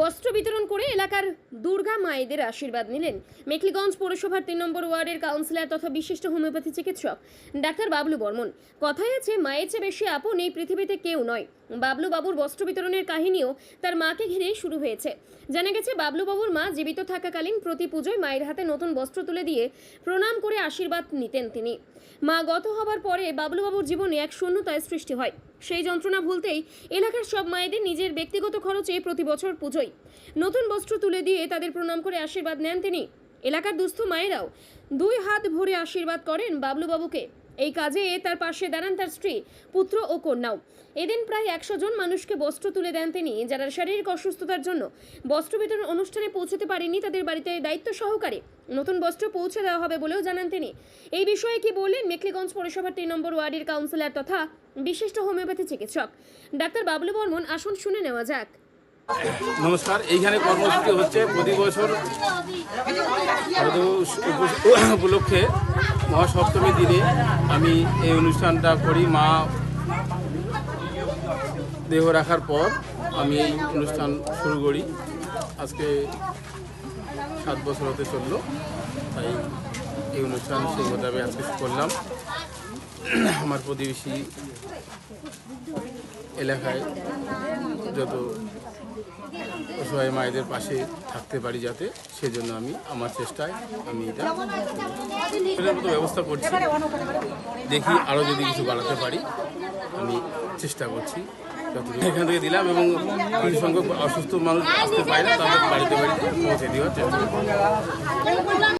বস্ত্র বিতরণ করে এলাকার দুর্গা মায়েদের আশীর্বাদ নিলেন। মেখলিগঞ্জ পৌরসভার তিন নম্বর ওয়ার্ডের কাউন্সিলর তথা বিশিষ্ট হোমিওপ্যাথি চিকিৎসক ডাক্তার বাবলু বর্মন। কথাই আছে, মায়ের চেয়ে বেশি আপন এই পৃথিবীতে কেউ নয়। বাবলু বাবুর বস্ত্র বিতরণের কাহিনীও তার মাকে ঘিরেই শুরু হয়েছে। জানা গেছে বাবলু বাবুর মা জীবিত থাকাকালীন প্রতি পুজোয় মায়ের হাতে নতুন বস্ত্র তুলে দিয়ে প্রণাম করে আশীর্বাদ নিতেন তিনি। মা গত হবার পরে বাবলু বাবুর জীবনে এক শূন্যতায় সৃষ্টি হয়। সেই যন্ত্রণা ভুলতেই এলাকার সব মায়েদের নিজের ব্যক্তিগত খরচে প্রতি বছর পুজোয় নতুন বস্ত্র তুলে দিয়ে তাদের প্রণাম করে আশীর্বাদ নেন তিনি। এলাকার দুস্থ মায়েরাও দুই হাত ভরে আশীর্বাদ করেন বাবলু বাবুকে এই কাজে তার পাশে দাঁড়ান তার স্ত্রী পুত্র ও কন্যাও। এদিন প্রায় একশো জন মানুষকে বস্ত্র তুলে দেন তিনি যারা শারীরিক অসুস্থতার জন্য বস্ত্র বিতরণ অনুষ্ঠানে পৌঁছতে পারেনি তাদের বাড়িতে দায়িত্ব সহকারে। নতুন বস্ত্র পৌঁছে দেওয়া হবে বলেও জানান তিনি। এই বিষয়ে কি বললেন মেখলিগঞ্জ পৌরসভার তিন নম্বর ওয়ার্ডের কাউন্সিলর তথা বিশিষ্ট হোমিওপ্যাথি চিকিৎসক? ডাক্তার বাবলু বর্মন আসুন শুনে নেওয়া যাক। নমস্কার এইখানে কর্মসূচি হচ্ছে প্রতি বছর উপলক্ষে মহাসপ্তমী দিনে আমি এই অনুষ্ঠানটা করি। মা দেহ রাখার পর আমি এই অনুষ্ঠান শুরু করি। আজকে সাত বছর হতে চলল, তাই এই অনুষ্ঠান সেই মোতাবেক আজকে করলাম। আমার প্রতিবেশী এলাকায় যত অসহায় মায়েদের পাশে থাকতে পারি যাতে, সেজন্য আমি, আমার চেষ্টায় আমি এটা এটার মতো ব্যবস্থা করছি। দেখি আরও যদি কিছু বাড়াতে পারি। আমি চেষ্টা করছি। এখান থেকে দিলাম এবং কিছু সংখ্যক অসুস্থ মানুষ আসতে পারে না, তাদের বাড়িতে বাড়িতে পৌঁছে দেওয়ার চেষ্টা